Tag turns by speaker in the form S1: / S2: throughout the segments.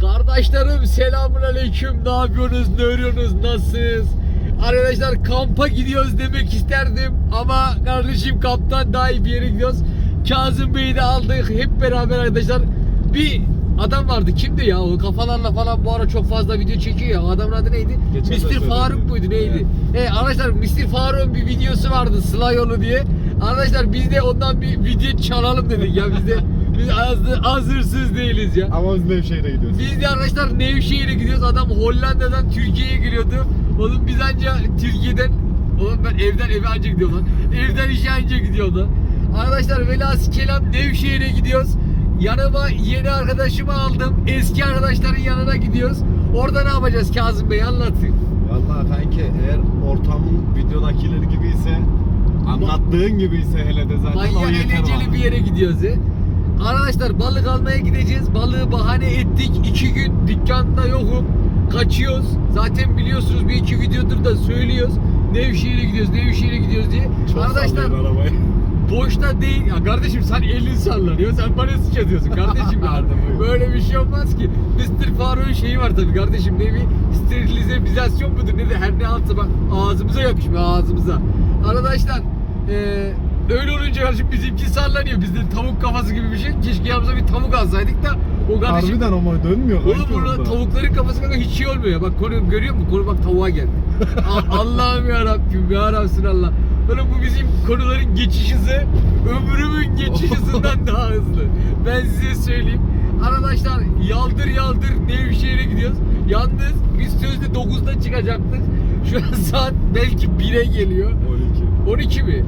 S1: Kardeşlerim selamun aleyküm. Ne yapıyorsunuz? Ne örüyorsunuz? Nasılsınız? Arkadaşlar kampa gidiyoruz demek isterdim ama kardeşim kamptan daha iyi bir yere gidiyoruz. Kazım Bey'i de aldık hep beraber arkadaşlar. Bir adam vardı kimdi ya o kafalarla falan bu ara çok fazla video çekiyor ya. O adamın adı neydi?
S2: Geçen
S1: Mr. Faruk muydu neydi? Evet. arkadaşlar Mr. Faruk'un bir videosu vardı Sıla yolu diye. Arkadaşlar biz de ondan bir video çalalım dedik ya biz de biz hazır, hazırsız değiliz ya.
S2: Ama biz Nevşehir'e gidiyoruz.
S1: Biz de arkadaşlar Nevşehir'e gidiyoruz. Adam Hollanda'dan Türkiye'ye geliyordu. Oğlum biz anca Türkiye'den Oğlum ben evden eve anca gidiyorum lan. Evden işe anca gidiyorum lan. Arkadaşlar velhas kelam Nevşehir'e gidiyoruz. Yanıma yeni arkadaşımı aldım. Eski arkadaşların yanına gidiyoruz. Orada ne yapacağız Kazım Bey anlatın.
S2: Vallahi kanki eğer ortamın videodakiler gibi ise anlattığın gibi ise hele de zaten o
S1: Manyak
S2: yeter
S1: eğlenceli
S2: bana.
S1: bir yere gidiyoruz ya. Arkadaşlar balık almaya gideceğiz. Balığı bahane ettik. İki gün dükkanda yokum. Kaçıyoruz. Zaten biliyorsunuz bir iki videodur da söylüyoruz. Nevşehir'e gidiyoruz, Nevşehir'e gidiyoruz diye.
S2: Çok
S1: Arkadaşlar
S2: arabayı.
S1: boşta değil. Ya kardeşim sen elin sallanıyor. Sen bana sıç atıyorsun kardeşim ya. Böyle bir şey olmaz ki. Mr. Faruk'un şeyi var tabii kardeşim. Ne bir sterilizasyon mudur ne de her ne altı bak ağzımıza yakışmıyor ağzımıza. Arkadaşlar eee öyle olunca kardeşim bizimki sallanıyor. Bizde tavuk kafası gibi bir şey. Keşke yanımıza bir tavuk alsaydık da o kardeşim
S2: Harbiden ama dönmüyor
S1: Oğlum burada tavukların kafası kanka hiç şey olmuyor. Bak konu görüyor musun? Konu bak tavuğa geldi. Allah'ım ya Rabbim ya Allah. Böyle bu bizim konuların geçiş hızı ömrümün geçiş hızından daha hızlı. Ben size söyleyeyim. Arkadaşlar yaldır yaldır Nevşehir'e gidiyoruz. Yalnız biz sözde 9'da çıkacaktık. Şu an saat belki 1'e geliyor.
S2: 12.
S1: 12 mi?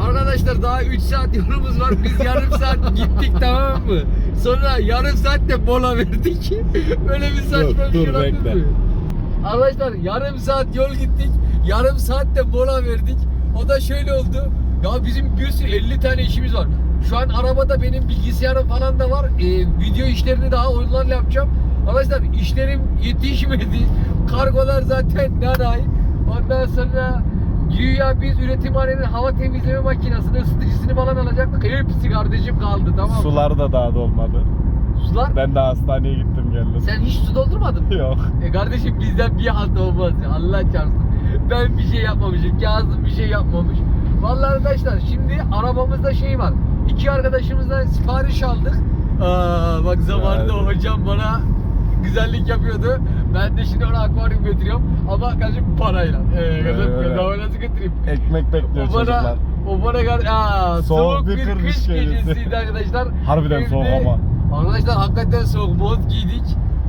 S1: Arkadaşlar daha 3 saat yolumuz var. Biz yarım saat gittik tamam mı? Sonra yarım saatte mola verdik. Böyle bir saçma
S2: Dur,
S1: bir şey
S2: dur, bekle.
S1: mi? Arkadaşlar yarım saat yol gittik. Yarım saatte mola verdik. O da şöyle oldu. Ya bizim bir sürü 50 tane işimiz var. Şu an arabada benim bilgisayarım falan da var. Ee, video işlerini daha onlarla yapacağım. Arkadaşlar işlerim yetişmedi. Kargolar zaten nanay. Ondan sonra Güya biz üretimhanenin hava temizleme makinesini, ısıtıcısını falan alacaktık. Hepsi kardeşim kaldı tamam mı?
S2: Sular da daha dolmadı.
S1: Sular?
S2: Ben de hastaneye gittim geldim.
S1: Sen hiç su doldurmadın mı?
S2: Yok.
S1: E kardeşim bizden bir halt olmaz ya Allah çarpsın. Ben bir şey yapmamışım. Kazım bir şey yapmamış. Vallahi arkadaşlar şimdi arabamızda şey var. İki arkadaşımızdan sipariş aldık. Aa, bak zamanında
S2: Yani.
S1: hocam bana güzellik yapıyordu. Ben de şimdi ona akvaryum götürüyorum. Ama kardeşim parayla. Ee, kardeşim
S2: Evet.
S1: nasıl götüreyim?
S2: Ekmek bekliyor
S1: O bana,
S2: çocuklar.
S1: o bana kar Aa, soğuk,
S2: Soğuk
S1: bir,
S2: bir
S1: kış
S2: gecesi.
S1: gecesiydi arkadaşlar.
S2: Harbiden
S1: Evde-
S2: soğuk ama.
S1: Arkadaşlar hakikaten soğuk. Mont giydik.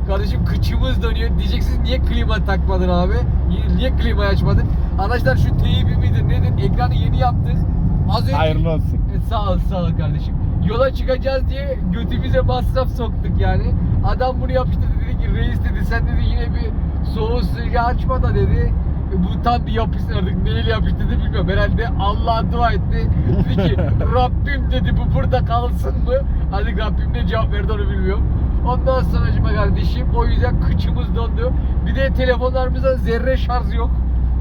S1: Kardeşim kıçımız dönüyor. Diyeceksiniz niye klima takmadın abi? Niye, klimayı açmadın? Arkadaşlar şu teybi midir nedir? Ekranı yeni yaptık. Az önce...
S2: Hayırlı olsun.
S1: E, sağ ol sağ ol kardeşim. Yola çıkacağız diye götümüze masraf soktuk yani. Adam bunu yapıştırdı ki reis dedi sen dedi yine bir soğuk sıcağı açma da dedi. E, Bu tam bir yapıştırdık. Neyle yapıştırdı bilmiyorum. Herhalde Allah'a dua etti. Dedi ki Rabbim dedi bu burada kalsın mı? Hadi Rabbim ne cevap verdi onu bilmiyorum. Ondan sonra acıma kardeşim o yüzden kıçımız dondu. Bir de telefonlarımızda zerre şarj yok.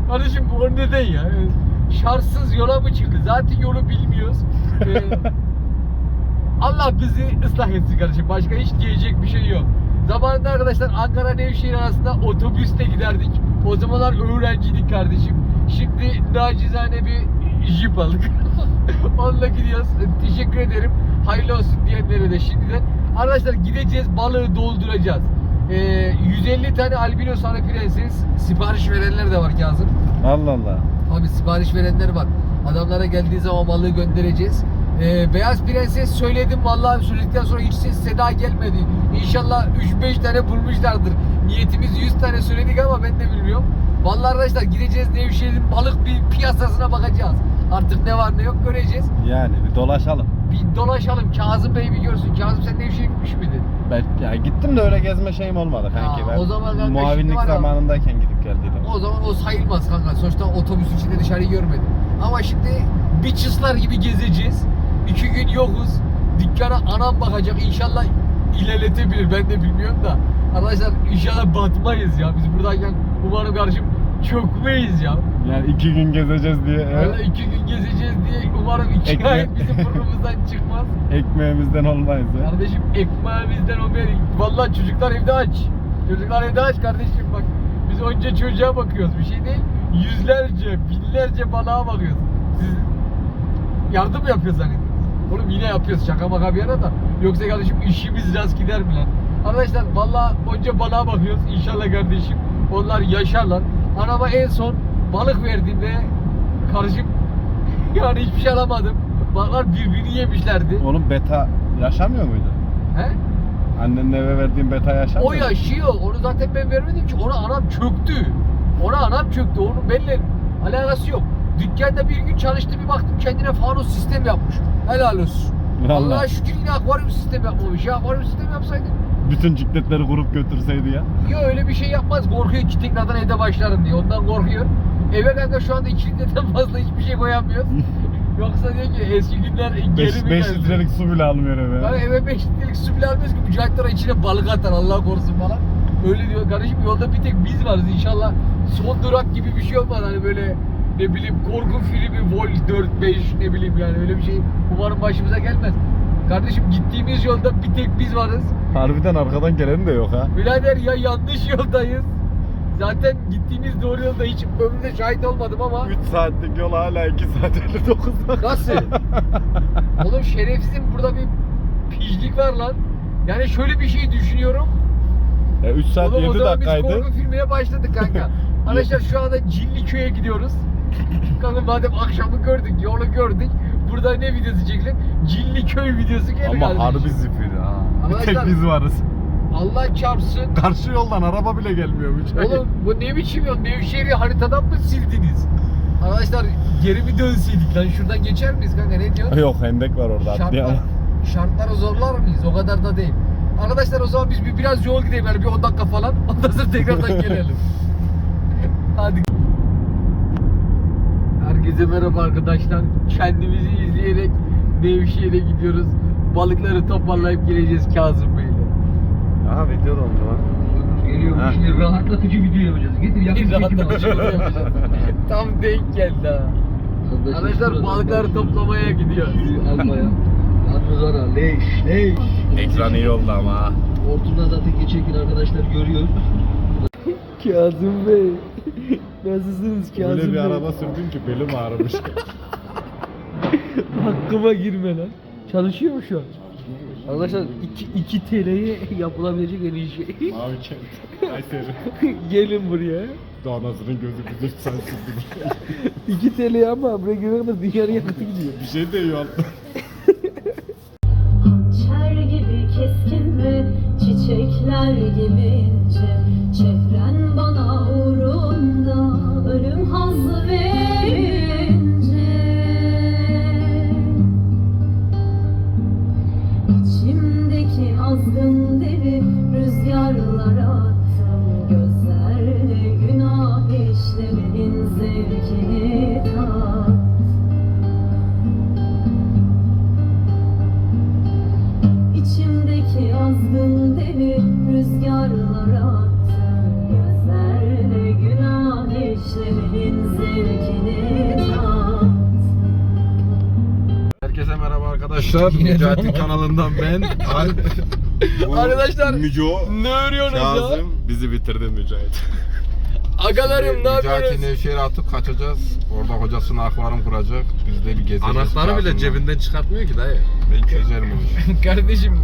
S1: Kardeşim bu neden ya? E, Şarjsız yola mı çıktı? Zaten yolu bilmiyoruz. E, Allah bizi ıslah etsin kardeşim. Başka hiç diyecek bir şey yok. Zamanında arkadaşlar Ankara Nevşehir arasında otobüste giderdik. O zamanlar öğrenciydik kardeşim. Şimdi nacizane bir jip aldık. Onunla gidiyoruz. Teşekkür ederim. Hayırlı olsun diyenlere de şimdiden. Arkadaşlar gideceğiz balığı dolduracağız. Ee, 150 tane albino sarı prenses sipariş verenler de var Kazım.
S2: Allah Allah.
S1: Abi sipariş verenler var. Adamlara geldiği zaman balığı göndereceğiz. Ee, Beyaz Prenses söyledim vallahi söyledikten sonra hiç ses seda gelmedi. İnşallah 3-5 tane bulmuşlardır. Niyetimiz 100 tane söyledik ama ben de bilmiyorum. Vallahi arkadaşlar gideceğiz Nevşehir'in balık bir piyasasına bakacağız. Artık ne var ne yok göreceğiz.
S2: Yani bir dolaşalım.
S1: Bir dolaşalım. Kazım Bey bir görsün. Kazım sen Nevşehir'e gitmiş miydin?
S2: Ben ya gittim de öyle gezme şeyim olmadı kanki. Ben
S1: o zaman kanka şimdi
S2: muavinlik
S1: var ya-
S2: zamanındayken gidip geldiydim.
S1: O zaman o sayılmaz kanka. Sonuçta otobüs içinde dışarıyı görmedim. Ama şimdi bitches'lar gibi gezeceğiz. İki gün yokuz. Dükkana anam bakacak. İnşallah ilerletebilir. Ben de bilmiyorum da. Arkadaşlar inşallah batmayız ya. Biz buradayken umarım kardeşim çökmeyiz ya.
S2: Yani iki gün gezeceğiz diye evet,
S1: iki gün gezeceğiz diye umarım iki
S2: Ekmek-
S1: ay bizim burnumuzdan çıkmaz.
S2: ekmeğimizden olmayız ya.
S1: Kardeşim ekmeğimizden o bir. Vallahi çocuklar evde aç. Çocuklar evde aç kardeşim bak. Biz önce çocuğa bakıyoruz bir şey değil. Yüzlerce, binlerce balığa bakıyoruz. Siz yardım zannediyorsunuz? Oğlum yine yapıyoruz şaka maka bir yana da. Yoksa kardeşim işimiz rast gider mi lan? Arkadaşlar vallahi önce balığa bakıyoruz inşallah kardeşim. Onlar yaşarlar. Anama en son balık verdiğimde kardeşim yani hiçbir şey alamadım. Balıklar birbirini yemişlerdi.
S2: Oğlum beta yaşamıyor muydu?
S1: He?
S2: Annenle eve verdiğin beta yaşamıyor
S1: O yaşıyor. Onu zaten ben vermedim ki. Ona anam çöktü. Ona anam çöktü. Onun benimle alakası yok. Dükkanda bir gün çalıştı bir baktım kendine fanus sistem yapmış. Helal olsun.
S2: Vallahi.
S1: Allah'a şükür yine akvaryum sistemi yapmamış. Ya akvaryum sistemi yapsaydı.
S2: Bütün cikletleri kurup götürseydi ya.
S1: Ya öyle bir şey yapmaz. Korkuyor ki tekrardan evde başlarım diye. Ondan korkuyor. Eve kanka şu anda 2 litreden fazla hiçbir şey koyamıyoruz. Yoksa diyor ki eski günler geri
S2: 5
S1: mi geldi?
S2: litrelik su bile almıyor eve.
S1: Yani eve 5 litrelik su bile almıyoruz ki mücahitler içine balık atar Allah korusun falan. Öyle diyor kardeşim yolda bir tek biz varız inşallah son durak gibi bir şey olmaz hani böyle ne bileyim korku filmi Vol 4 5 ne bileyim yani öyle bir şey umarım başımıza gelmez. Kardeşim gittiğimiz yolda bir tek biz varız.
S2: Harbiden arkadan gelen de yok ha.
S1: Birader ya yanlış yoldayız. Zaten gittiğimiz doğru yolda hiç ömrümde şahit olmadım ama
S2: 3 saatlik yol hala 2 saat 59 dakika.
S1: Nasıl? Oğlum şerefsizim burada bir pijlik var lan. Yani şöyle bir şey düşünüyorum.
S2: E, 3 saat
S1: Oğlum o
S2: 7
S1: zaman biz
S2: dakikaydı.
S1: korku filmine başladık kanka. Arkadaşlar şu anda Cilliköy'e gidiyoruz. Kanka madem akşamı gördük, yolu gördük. Burada ne videosu çekilir? Cilliköy videosu gelir
S2: Ama harbi zifir ha. Bir tek
S1: Arkadaşlar-
S2: biz varız.
S1: Allah çarpsın.
S2: Karşı yoldan araba bile gelmiyor Mücahit.
S1: Oğlum bu ne biçim yol? Nevşehir'i haritadan mı sildiniz? Arkadaşlar geri mi dönseydik lan? Şuradan geçer miyiz kanka? Ne diyorsun?
S2: Yok hendek var orada
S1: Şartlar, şartları zorlar mıyız? O kadar da değil. Arkadaşlar o zaman biz bir biraz yol gidelim yani bir 10 dakika falan. Ondan sonra tekrardan gelelim. Hadi. Herkese merhaba arkadaşlar. Kendimizi izleyerek Nevşehir'e gidiyoruz. Balıkları toparlayıp geleceğiz Kazım Bey'le.
S2: Aha video dondu lan.
S3: Geliyor
S2: Ha.
S3: şimdi rahatlatıcı video yapacağız. Getir yakın çekim
S1: Rahatlatıcı video yapacağız. Tam denk geldi ha. Arkadaşlar balıkları toplamaya gidiyoruz.
S3: Almaya. Yalnız ara leş leş.
S2: Ekran iyi oldu ama.
S3: Ortadan zaten geçerken arkadaşlar görüyor.
S1: Kazım Bey. Nasılsınız
S2: Öyle bir araba sürdüm ki belim ağrımış.
S1: Hakkıma girme lan. Çalışıyor mu şu an? Arkadaşlar 2, 2 TL'ye yapılabilecek en iyi şey.
S2: Mavi kent. Kayseri.
S1: Gelin buraya.
S2: Danasının gözü bizi sen sürdün.
S1: 2 TL ama buraya kadar dünyanın yakıtı gidiyor.
S2: Bir şey de altta.
S4: Hançer gibi keskin ve çiçekler gibi ince Çevren bana
S2: arkadaşlar. Mücahit'in kanalından ben Alp. Bu
S1: Arkadaşlar,
S2: Müco,
S1: Ne örüyorsunuz ya?
S2: Kazım bizi bitirdi Mücahit.
S1: Agalarım ne
S5: Mücahit'i
S1: yapıyorsunuz?
S5: Nevşehir'e atıp kaçacağız. Orada hocasına akvaryum kuracak. Biz de bir gezeceğiz.
S2: Anahtarı bile
S5: Kazım'la.
S2: cebinden çıkartmıyor ki dayı.
S5: Ben çözerim o işi.
S1: Kardeşim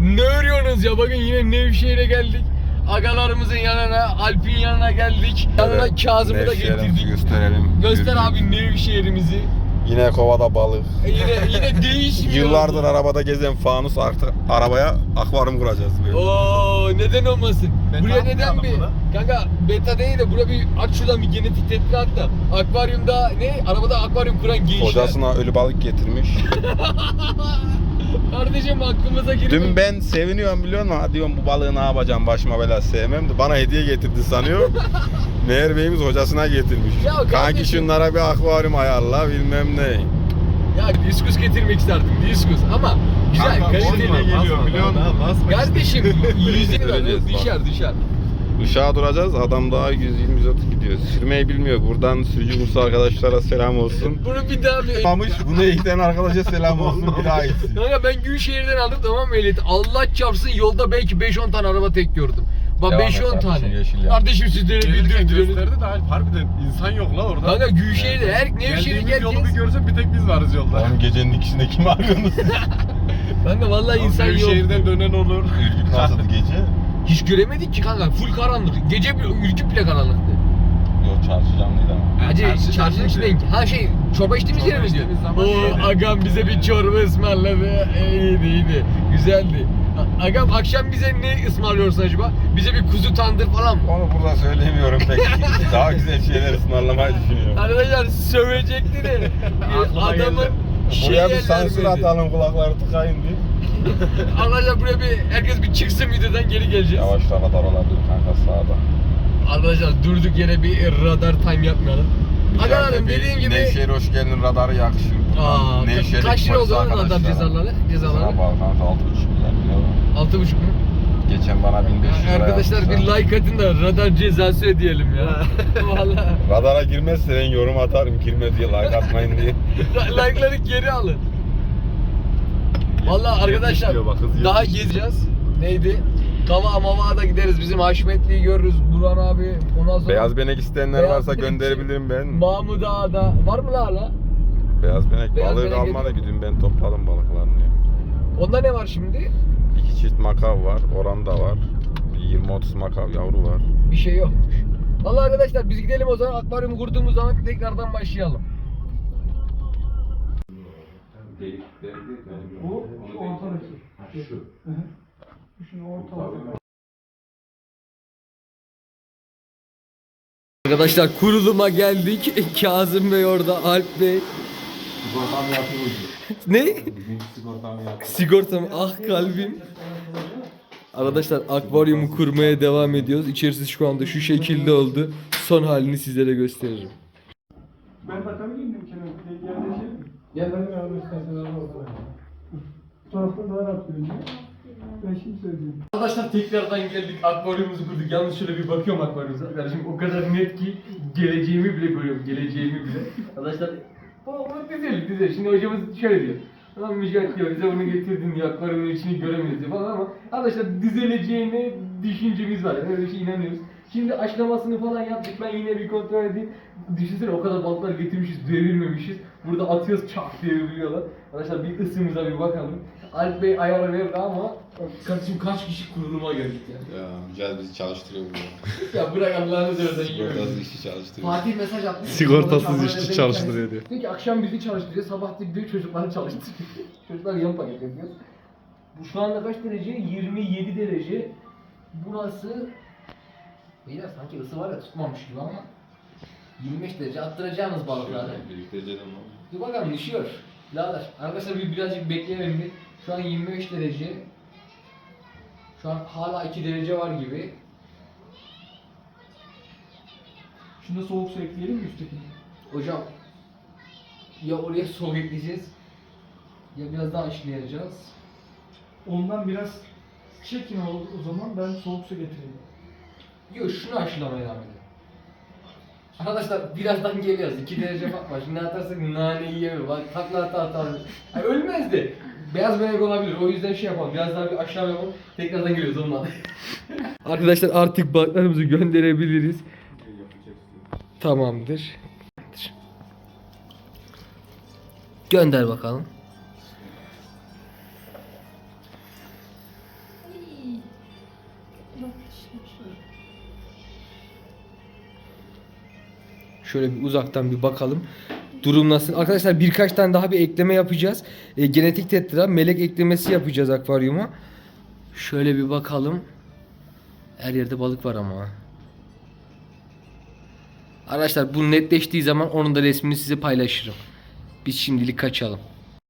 S1: ne örüyorsunuz ya? Bakın yine Nevşehir'e geldik. Agalarımızın yanına, Alp'in yanına geldik. Yanına Kazım'ı da
S5: Nevşehir'imizi
S1: getirdik.
S5: gösterelim.
S1: Göster abi Nevşehir'imizi.
S5: Yine kovada balık.
S1: E Yine yine değişmiyor.
S5: Yıllardır arabada gezen fanus artık arabaya akvaryum kuracağız. Böyle.
S1: Oo neden olmasın?
S2: Beta
S1: buraya neden bir
S2: buna.
S1: kanka beta değil de buraya bir aç şuradan bir genetik tetkik da akvaryumda ne arabada akvaryum kuran gençler.
S5: Hocasına ölü balık getirmiş.
S1: Kardeşim aklımıza girdi.
S5: Dün ben seviniyorum biliyor musun? Ha diyorum bu balığı ne yapacağım başıma bela sevmem de bana hediye getirdi sanıyor. Meğer beyimiz hocasına getirmiş.
S1: Ya
S5: Kanki
S1: kardeşim.
S5: şunlara bir akvaryum ayarla bilmem ne.
S1: Ya diskus getirmek isterdim diskus ama güzel
S5: Kanka,
S1: kaliteli geliyor biliyor musun?
S2: Basma.
S1: Kardeşim yüzünü
S5: Göreceğiz,
S1: de
S5: bak.
S1: düşer düşer.
S5: Işığa duracağız. Adam daha 120-130 gidiyor. Sürmeyi bilmiyor. Buradan sürücü kursu arkadaşlara selam olsun.
S1: Bunu bir daha bir...
S5: Mamış bunu eğiten arkadaşa selam olsun. Bir daha gitsin.
S1: Kanka ben Gülşehir'den aldım tamam mı ehliyeti? Allah çarpsın yolda belki 5-10 tane araba tek gördüm. Bak
S5: Devam
S1: 5-10
S5: et kardeşim,
S1: tane.
S5: yeşil yan.
S1: Kardeşim sizlere
S2: Gelirken
S1: bildirdiniz.
S2: gösterdi de harbiden insan yok la orada.
S1: Kanka Gülşehir'de her Nevşehir'e
S2: Geldiğimiz yolu bir
S1: geleceğiz.
S2: görse bir tek biz varız yolda.
S5: Oğlum gecenin ikisinde kim arıyorsunuz?
S1: Kanka vallahi insan yok.
S2: Nevşehir'den dönen olur.
S5: Ürgüp nasıldı gece?
S1: Hiç göremedik ki kanka. Full karanlık. Gece bile ürküp bile karanlıktı.
S5: Yok çarşı canlıydı ama.
S1: Hacı
S2: çarşı
S1: çarşının içinde ha şey çorba içtiğimiz
S2: Çorba
S1: yere mi diyor?
S2: içtiğimiz zaman
S1: Oo
S2: şeydi.
S1: agam bize bir çorba ısmarladı. E, iyiydi iyiydi. Güzeldi. A- Agam akşam bize ne ısmarlıyorsun acaba? Bize bir kuzu tandır falan mı?
S5: Onu burada söylemiyorum pek. Daha güzel şeyler ısmarlamayı düşünüyorum.
S1: Arkadaşlar sövecekti de
S2: Aklıma
S1: adamın
S2: geldi.
S1: şey
S5: Buraya bir sansür
S1: vermedi.
S5: atalım kulakları tıkayın diye.
S1: Arkadaşlar buraya bir herkes bir çıksın videodan geri geleceğiz.
S5: Yavaş radar olabilir kanka sağda.
S1: Arkadaşlar durduk yere bir radar time yapmayalım. Arkadaşlar dediğim gibi
S5: Nevşehir hoş geldin radarı yakışır.
S1: Aa,
S5: Nevşehir'deki
S1: kaç lira oldu lan radar cezaları? Cezaları?
S5: Sana bağlı kanka 6,5 milyar lira.
S1: Altı buçuk mu?
S5: Geçen bana 1500 lira
S1: Arkadaşlar bir like atın da radar cezası ödeyelim ya. Valla.
S5: Radara girmezse ben yorum atarım girme diye like atmayın diye.
S1: Like'ları geri alın. Valla arkadaşlar daha gezeceğiz. Neydi? Kava Mava'ya da gideriz. Bizim Haşmetli'yi görürüz. Burhan abi. Ondan sonra
S5: Beyaz benek isteyenler
S1: Beyaz
S5: varsa
S1: benek.
S5: gönderebilirim ben.
S1: Mahmut Ağa'da. Var mı la hala?
S5: Beyaz benek
S1: Beyaz
S5: balığı almaya gideyim ben topladım balıklarını. ya.
S1: Onda ne var şimdi?
S5: İki çift makav var, oranda var. Bir 20-30 makav yavru var.
S1: Bir şey yokmuş. Valla arkadaşlar biz gidelim o zaman akvaryumu kurduğumuz zaman tekrardan başlayalım. Bu ortadaki.
S5: Şu.
S1: Arkadaşlar kuruluma geldik. Kazım Bey orada, Alp Bey.
S5: Sigortam yapıyor.
S1: Ne?
S5: Sigortam yapıyor.
S1: Sigortam ah kalbim. Arkadaşlar akvaryumu kurmaya devam ediyoruz. İçerisi şu anda şu şekilde oldu. Son halini sizlere gösteririm.
S6: Ben bakabilir Gel de abi istersen abi oturayım. Taraftan daha rahat görünüyor. Ben şimdi söyleyeyim.
S1: Arkadaşlar tekrardan geldik. Akvaryumumuzu kurduk. Yalnız şöyle bir bakıyorum akvaryumuza. Kardeşim o kadar net ki geleceğimi bile görüyorum. Geleceğimi bile. Arkadaşlar bu, bu güzel güzel. Şimdi hocamız şöyle diyor. Tamam Müjdat diyor bize bunu getirdin diyor. Akvaryumun içini göremiyoruz diyor falan ama arkadaşlar düzeleceğine düşüncemiz var. Yani öyle bir şey inanıyoruz. Şimdi aşlamasını falan yaptık. Ben yine bir kontrol edeyim. Düşünsene o kadar balıklar getirmişiz, devirmemişiz. Burada atıyoruz çak diye devriliyorlar. Arkadaşlar bir ısımıza bir bakalım. Alp Bey ayarı verdi ama kardeşim kaç kişi kuruluma geldik ya.
S5: Ya Mücadele bizi çalıştırıyor burada.
S1: Ya bırak Allah'ını seversen
S5: Sigortasız işçi çalıştırıyor.
S1: Fatih mesaj atmış.
S2: Sigortasız işçi çalıştırıyor diyor.
S1: Diyor ki akşam bizi çalıştırıyor, sabah da gidiyor çocukları çalıştırıyor. Çocuklar yan paket yapıyor. Bu şu anda kaç derece? 27 derece. Burası Beyler sanki ısı var ya tutmamış gibi ama 25 derece attıracağınız balıkları. Dur bakalım düşüyor. Birader arkadaşlar bir birazcık bekleyelim bir. Şu an 25 derece. Şu an hala 2 derece var gibi.
S6: Şunda soğuk su ekleyelim mi üsttekine?
S1: Hocam ya oraya soğuk ekleyeceğiz ya biraz daha aşılayacağız.
S6: Ondan biraz çekin o, o zaman ben soğuk su getireyim.
S1: Yok şunu aşılamaya devam edelim. Arkadaşlar birazdan geliyoruz. 2 derece fark var. Şimdi atarsak nane yiyemiyor. Bak takla ata ata. Yani ölmez de. Beyaz melek olabilir. O yüzden şey yapalım. Biraz daha bir aşağı yapalım. Tekrardan geliyoruz olmadı. Arkadaşlar artık balıklarımızı gönderebiliriz. Tamamdır. Gönder bakalım. Şöyle bir uzaktan bir bakalım. Durum nasıl? Arkadaşlar birkaç tane daha bir ekleme yapacağız. E, genetik tetra melek eklemesi yapacağız akvaryuma. Şöyle bir bakalım. Her yerde balık var ama. Arkadaşlar bu netleştiği zaman onun da resmini size paylaşırım. Biz şimdilik kaçalım.